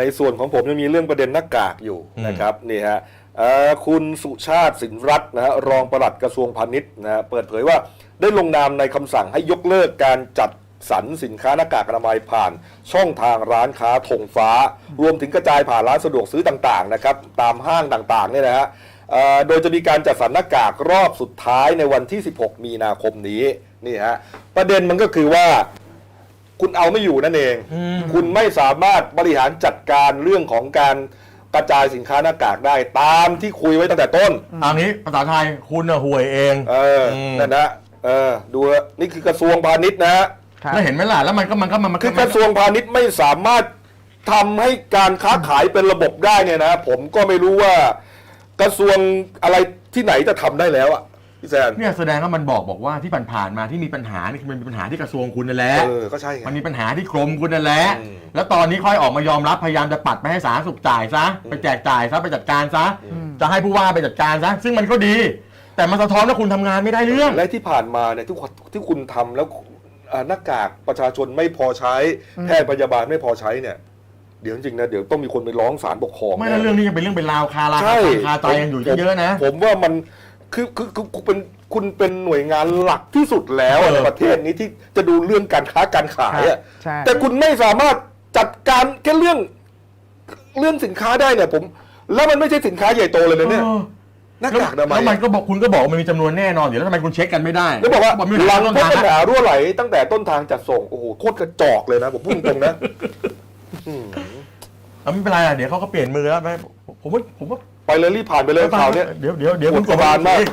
ในส่วนของผมยังมีเรื่องประเด็นหน้ากากอยู่อืมนะครับนี่ฮะเอ่อคุณสุชาติสินรัตน์นะฮะรองปลัดกระทรวงพาณิชย์นะฮะเปิดเผยว่าได้ลงนามในคำสั่งให้ยกเลิกการจัดสรรสินค้าหน้ากากอนามัยผ่านช่องทางร้านค้าธงฟ้า รวมถึงกระจายผ่านร้านสะดวกซื้อต่างๆนะครับตามห้างต่างๆเนี่ยนะฮะเอ่อโดยจะมีการจัดสรรหน้ากากรอบสุดท้ายในวันที่ 16 มีนาคมนี้นี่ฮะประเด็นมันก็คือว่า คุณเอาไม่อยู่นั่นเองอืมคุณไม่สามารถบริหารจัดการเรื่องของการกระจายสินค้าหน้ากากได้ตามที่คุยไว้ตั้งแต่ต้นเอางี้ภาษาไทยคุณน่ะห่วยเอง เอออมนั่นนะเออดูนะนี่คือกระทรวงพาณิชย์นะฮะครับแล้วเห็นไหมล่ะแล้วมันก็มันก็มันมันคือกระทรวงพาณิชย์ไม่สามารถทำให้การค้าขายเป็นระบบได้เนี่ยนะ ผมก็ไม่รู้ว่ากระทรวงอะไรที่ไหนจะทำได้แล้วอะ พี่แซนเนี่ยแสดงว่ามันบอกบอกว่าที่ผ่านๆมาที่มีปัญหานี่คือมันมีปัญหาที่กระทรวงคุณนั่นแหละเออก็ใช่ไง มันมีปัญหาที่กรมคุณนั่นแหละอืมแล้วตอนนี้ค่อยออกมายอมรับพยายามจะปัดไปให้สาธารณสุขจ่ายซะไปแจกจ่ายซะไปจัดการซะจะให้ผู้ว่าไปจัดการซะซึ่งมันก็ดี แต่มันสะท้อนว่าคุณทำงานไม่ได้เรื่อง และที่ผ่านมาเนี่ยที่คุณที่คุณทำแล้วอ่าหน้ากากประชาชนไม่พอใช้ แพทย์พยาบาลไม่พอใช้เนี่ย เดี๋ยวจริงๆนะเดี๋ยวต้องมีคนไปร้องศาลปกครองไม่แล้วเรื่องนี้ยังเป็นเรื่องเป็นราวคาราใช่คาใจกันอยู่เยอะๆนะ ผมว่ามัน คือคือคือคุณเป็นคุณเป็นหน่วยงานหลักที่สุดแล้วอะเออในประเทศนี้ที่จะดูเรื่องการค้าการขายอะใช่ แต่คุณไม่สามารถจัดการแค่เรื่องเรื่องสินค้าได้เนี่ยผม แล้วมันไม่ใช่สินค้าใหญ่โตเลยนะเนี่ยเออหน้ากากอนามัแล้ยวมันก็บอกคุณก็บอกว่ามันมีจำนวนแน่นอนอยู่แล้วทำไมคุณเช็คกันไม่ได้แล้วบอกว่ามันมีหลังต้นพบทางปัญหารั่วไหล ตั้งแต่ต้นทางจัดส่งโอ้โหโคตรกระจอกเลยนะผมพูดตรงๆนะอืมเอาไม่เป็นไรอะเดี๋ยวเขาก็เปลี่ยนมือแล้วไปผมว่าผมว่า ไปเลยรีบผ่านไปเลยข่าวเนี้ยเดี๋ยวเดี๋ยวเดี๋ยวปวดคุณกระบาลมากอี